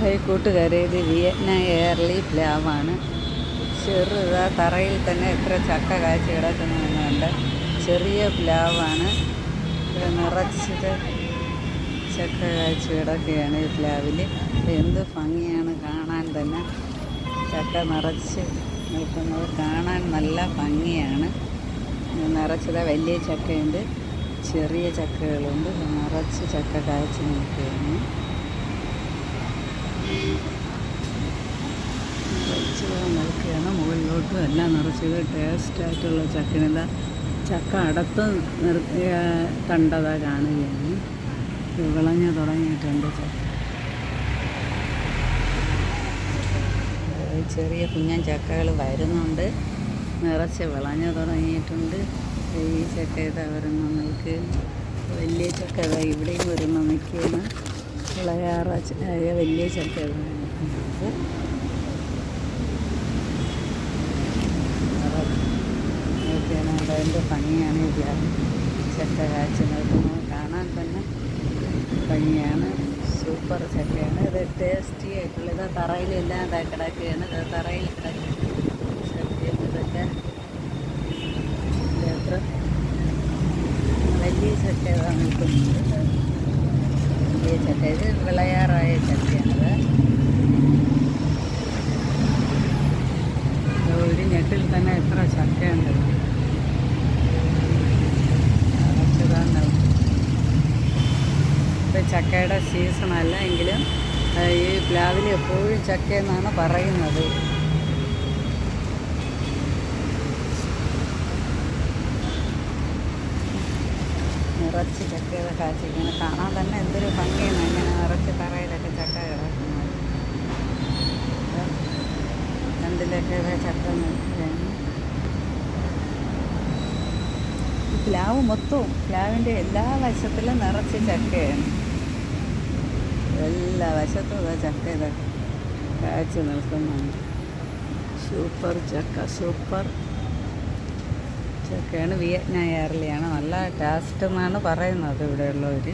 High കൂട്ടുകാരെ ഇത് Vietnam early പ്ലാവാണ് ചെറുതാ തറയിൽ തന്നെ എത്ര ചക്ക കാഴ്ച കിടക്കുന്നുണ്ട് ചെറിയ പ്ലാവാണ് നിറച്ചിട്ട് ചക്ക കാഴ്ച കിടക്കുകയാണ് ഈ പ്ലാവിൽ എന്ത് ഭംഗിയാണ് കാണാൻ തന്നെ. ചക്ക നിറച്ച് നിൽക്കുന്നത് കാണാൻ നല്ല ഭംഗിയാണ്. നിറച്ചത് വലിയ ചക്കയുണ്ട്. ചെറിയ ചക്കകളുണ്ട്. നിറച്ച് ചക്ക കാഴ്ച നിൽക്കുകയാണ് നിറച്ച് നിൽക്കുകയാണ് മുകളിലോട്ടും എല്ലാം നിറച്ചത് ടേസ്റ്റായിട്ടുള്ള ചക്കണിത ചക്ക അടത്ത് നിർ കണ്ടതാ കാണുകയാണ്. വിളഞ്ഞു തുടങ്ങിയിട്ടുണ്ട് ചക്ക. ചെറിയ കുഞ്ഞൻ ചക്കകൾ വരുന്നുണ്ട്. നിറച്ച് വിളഞ്ഞു തുടങ്ങിയിട്ടുണ്ട്. ഈ ചക്ക ഇതാ വരുന്ന നിൽക്ക് വലിയ ചക്ക ഇതാ ഇവിടെയും വരുന്ന നിൽക്കുന്ന ഇളയാറ വലിയ ചക്ക ഇതാ അതിന്റെ ഭംഗിയാണ് ഈ ചക്ക കാഴ്ച നിൽക്കുന്നത് കാണാൻ തന്നെ ഭംഗിയാണ്. സൂപ്പർ ചക്കയാണ്. ഇത് ടേസ്റ്റി ആയിട്ടുള്ള ഇത് തറയിലെല്ലാം ഇതാ കിടക്കുകയാണ്. ഇത് തറയിൽ കിടക്കുകയാണ്. ഇതൊക്കെ ഇത് എത്ര വലിയ ചക്ക നിൽക്കുന്നത് വലിയ ചക്ക. ഇത് വിളയാറായ ചക്കയാണിത് ഒരു ഞെട്ടിൽ തന്നെ എത്ര ചക്കയുണ്ട്. ഇപ്പം ചക്കയുടെ സീസണല്ല എങ്കിലും ഈ പ്ലാവിൽ എപ്പോഴും ചക്ക എന്നാണ് പറയുന്നത്. നിറച്ച് ചക്കയുടെ കാച്ചിങ്ങനെ കാണാൻ തന്നെ എന്തൊരു ഭംഗിയാണ് ഇങ്ങനെ നിറച്ച് തറയിലൊക്കെ ചക്ക കിടക്കുന്നത്. രണ്ടിലൊക്കെ ചക്ക നിൽക്കുകയാണ് ഈ പ്ലാവ് മൊത്തവും പ്ലാവിന്റെ എല്ലാ വശത്തിലും നിറച്ച് ചക്കയാണ്. എല്ലാ വശത്തും ഇതാ ചക്ക ഇതൊക്കെ കാഴ്ച നിൽക്കുന്നുണ്ട് സൂപ്പർ ചക്ക സൂപ്പർ ചക്കയാണ് വിയറ്റ്നാം എയർലിയാണ്. നല്ല ടേസ്റ്റ് എന്നാണ് പറയുന്നത് ഇവിടെയുള്ളവർ